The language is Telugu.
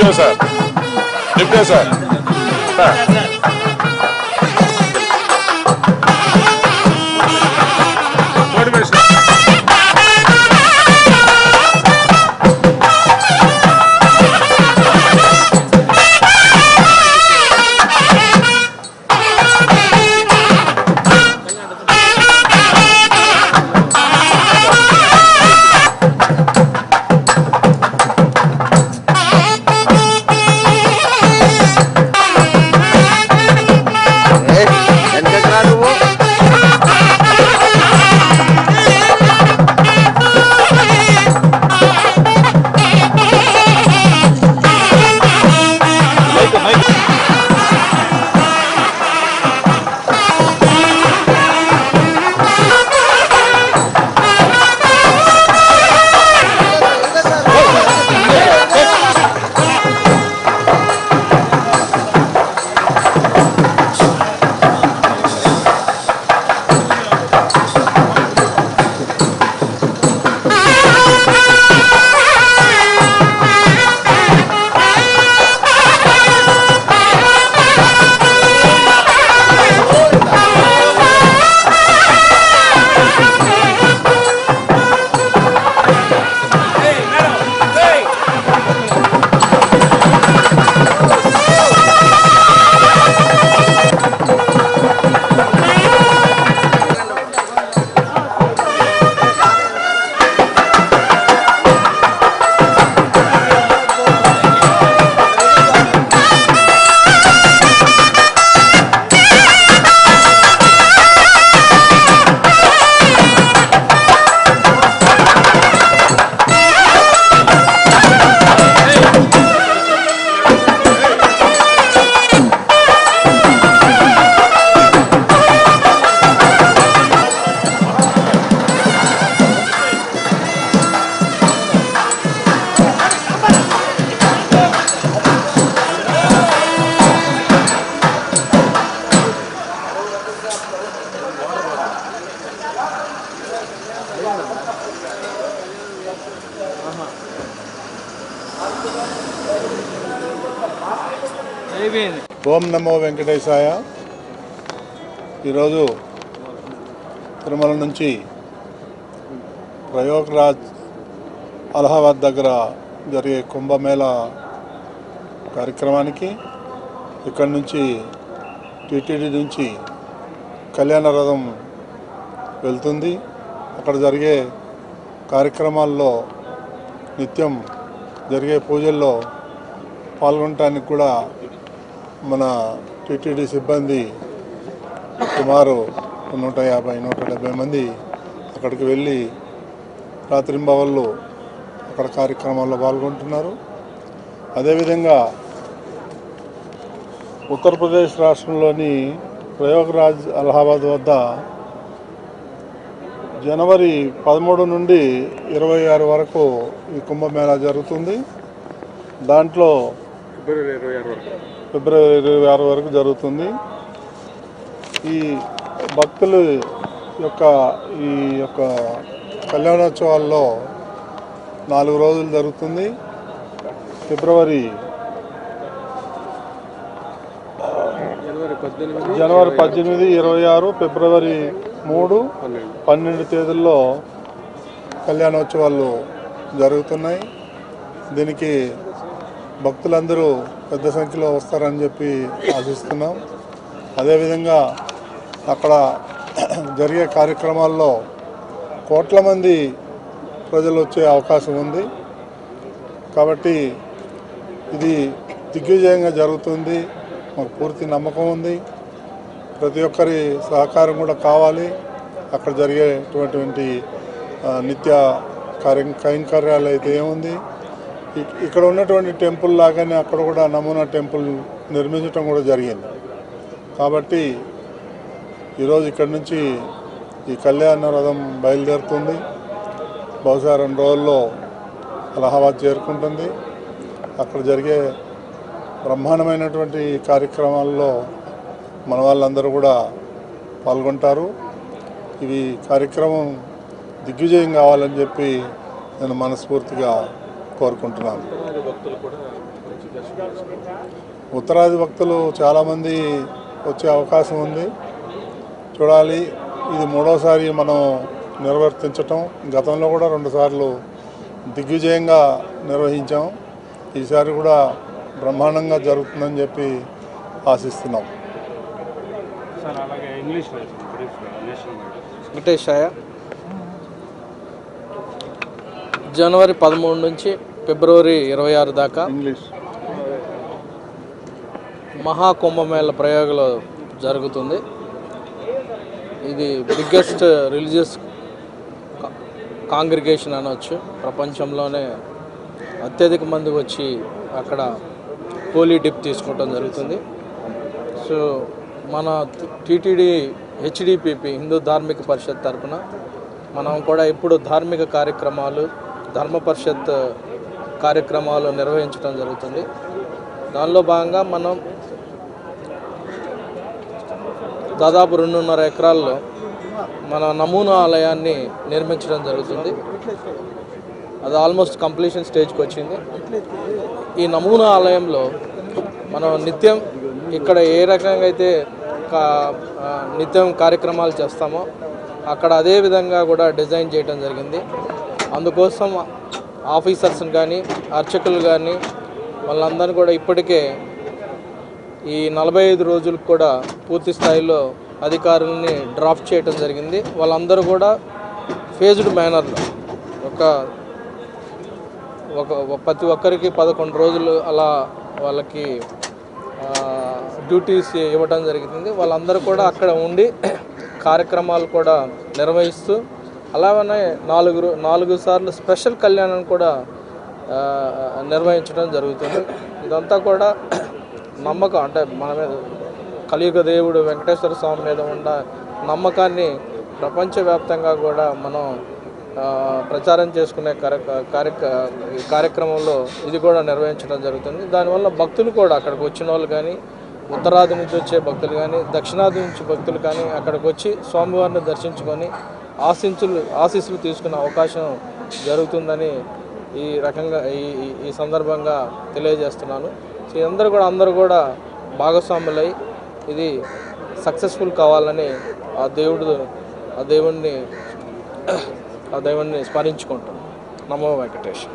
ください。言ってください。はい。ఓం నమో వెంకటేశాయ. ఈరోజు తిరుమల నుంచి ప్రయోగరాజ్ అలహాబాద్ దగ్గర జరిగే కుంభమేళ కార్యక్రమానికి ఇక్కడి నుంచి టీటీడీ నుంచి కళ్యాణ రథం వెళ్తుంది. అక్కడ జరిగే కార్యక్రమాల్లో నిత్యం జరిగే పూజల్లో పాల్గొనటానికి కూడా మన టీటీడీ సిబ్బంది సుమారు నూట యాభై నూట డెబ్బై మంది అక్కడికి వెళ్ళి రాత్రింబవళ్ళు అక్కడ కార్యక్రమాల్లో పాల్గొంటున్నారు. అదేవిధంగా ఉత్తరప్రదేశ్ రాష్ట్రంలోని ప్రయోగరాజ్ అలహాబాద్ వద్ద జనవరి పదమూడు నుండి ఇరవై ఆరు వరకు ఈ కుంభమేళా జరుగుతుంది. దాంట్లో ఫిబ్రవరి ఇరవై ఆరు వరకు ఫిబ్రవరి ఇరవై ఆరు వరకు జరుగుతుంది. ఈ భక్తుల యొక్క ఈ యొక్క కళ్యాణోత్సవాల్లో నాలుగు రోజులు జరుగుతుంది. ఫిబ్రవరి జనవరి పద్దెనిమిది ఇరవై ఆరు ఫిబ్రవరి మూడు పన్నెండు తేదీల్లో కళ్యాణోత్సవాలు జరుగుతున్నాయి. దీనికి భక్తులందరూ పెద్ద సంఖ్యలో వస్తారని చెప్పి ఆశిస్తున్నాం. అదేవిధంగా అక్కడ జరిగే కార్యక్రమాల్లో కోట్ల మంది ప్రజలు వచ్చే అవకాశం ఉంది. కాబట్టి ఇది దిగ్విజయంగా జరుగుతుంది. మాకు పూర్తి నమ్మకం ఉంది. ప్రతి ఒక్కరి సహకారం కూడా కావాలి. అక్కడ జరిగేటటువంటి నిత్య కార్య కైంకర్యాలు అయితే ఏముంది? ఇక్కడ ఉన్నటువంటి టెంపుల్ లాగానే అక్కడ కూడా నమూనా టెంపుల్ నిర్మించడం కూడా జరిగింది. కాబట్టి ఈరోజు ఇక్కడి నుంచి ఈ కళ్యాణ రథం బయలుదేరుతుంది. బహుశా రెండు రోజుల్లో అలహాబాద్ చేరుకుంటుంది. అక్కడ జరిగే బ్రహ్మాండమైనటువంటి కార్యక్రమాల్లో మన వాళ్ళందరూ కూడా పాల్గొంటారు. ఇవి కార్యక్రమం దిగ్విజయం కావాలని చెప్పి నేను మనస్ఫూర్తిగా కోరుకుంటున్నాను. ఉత్తరాది భక్తులు చాలామంది వచ్చే అవకాశం ఉంది. చూడాలి ఇది మూడోసారి మనం నిర్వర్తించటం. గతంలో కూడా రెండుసార్లు దిగ్విజయంగా నిర్వహించాం. ఈసారి కూడా బ్రహ్మాండంగా జరుగుతుందని చెప్పి ఆశిస్తున్నాం. సార్ అలాగే ఇంగ్లీష్ బ్రీఫ్ నేషనల్ వెంకటేశాయ జనవరి పదమూడు నుంచి ఫిబ్రవరి ఇరవై ఆరు దాకా మహాకుంభమేళ ప్రయోగంలో జరుగుతుంది. ఇది బిగ్గెస్ట్ రిలీజియస్ కాంగ్రిగేషన్ అనవచ్చు ప్రపంచంలోనే అత్యధిక మంది వచ్చి అక్కడ హోలీ డిప్ తీసుకోవటం జరుగుతుంది. సో మన టీటీడీ హెచ్డిపిపి హిందూ ధార్మిక పరిషత్ తరపున మనం కూడా ఇప్పుడు ధార్మిక కార్యక్రమాలు ధర్మ పరిషత్ కార్యక్రమాలు నిర్వహించడం జరుగుతుంది. దానిలో భాగంగా మనం దాదాపు రెండున్నర ఎకరాల్లో మన నమూనా ఆలయాన్ని నిర్మించడం జరుగుతుంది. అది ఆల్మోస్ట్ కంప్లీషన్ స్టేజ్కి వచ్చింది. ఈ నమూనా ఆలయంలో మనం నిత్యం ఇక్కడ ఏ రకంగా అయితే కా- నిత్యం కార్యక్రమాలు చేస్తామో అక్కడ అదే విధంగా కూడా డిజైన్ చేయడం జరిగింది. అందుకోసం ఆఫీసర్స్ని కానీ అర్చకులు కానీ వాళ్ళందరినీ కూడా ఇప్పటికే ఈ నలభై ఐదు రోజులకు కూడా పూర్తి స్థాయిలో అధికారులని డ్రాఫ్ట్ చేయడం జరిగింది. వాళ్ళందరూ కూడా ఫేజ్డ్ మేనర్లో ఒక ఒక ప్రతి ఒక్కరికి పదకొండు రోజులు అలా వాళ్ళకి డ్యూటీస్ ఇవ్వడం జరిగింది. వాళ్ళందరూ కూడా అక్కడ ఉండి కార్యక్రమాలు కూడా నిర్వహిస్తూ అలాగనే నాలుగు నాలుగు సార్లు స్పెషల్ కళ్యాణం కూడా నిర్వహించడం జరుగుతుంది. ఇదంతా కూడా నమ్మకం అంటే మన మీద కలియుగ దేవుడు వెంకటేశ్వర స్వామి మీద ఉన్న నమ్మకాన్ని ప్రపంచవ్యాప్తంగా కూడా మనం ప్రచారం చేసుకునే కార్యక కార్యక్రమంలో ఇది కూడా నిర్వహించడం జరుగుతుంది. దానివల్ల భక్తులు కూడా అక్కడికి వచ్చిన వాళ్ళు కానీ ఉత్తరాది నుంచి వచ్చే భక్తులు కానీ దక్షిణాది నుంచి భక్తులు కానీ అక్కడికి వచ్చి స్వామివారిని దర్శించుకొని ఆశించులు ఆశీస్సులు తీసుకునే అవకాశం జరుగుతుందని ఈ రకంగా ఈ ఈ- సందర్భంగా తెలియజేస్తున్నాను. సో అందరూ కూడా అందరూ కూడా భాగస్వాములై ఇది సక్సెస్ఫుల్ కావాలని ఆ దేవుడు ఆ దేవుణ్ణి ఆ దేవుణ్ణి స్మరించుకుంటాం నమో వెంకటేష్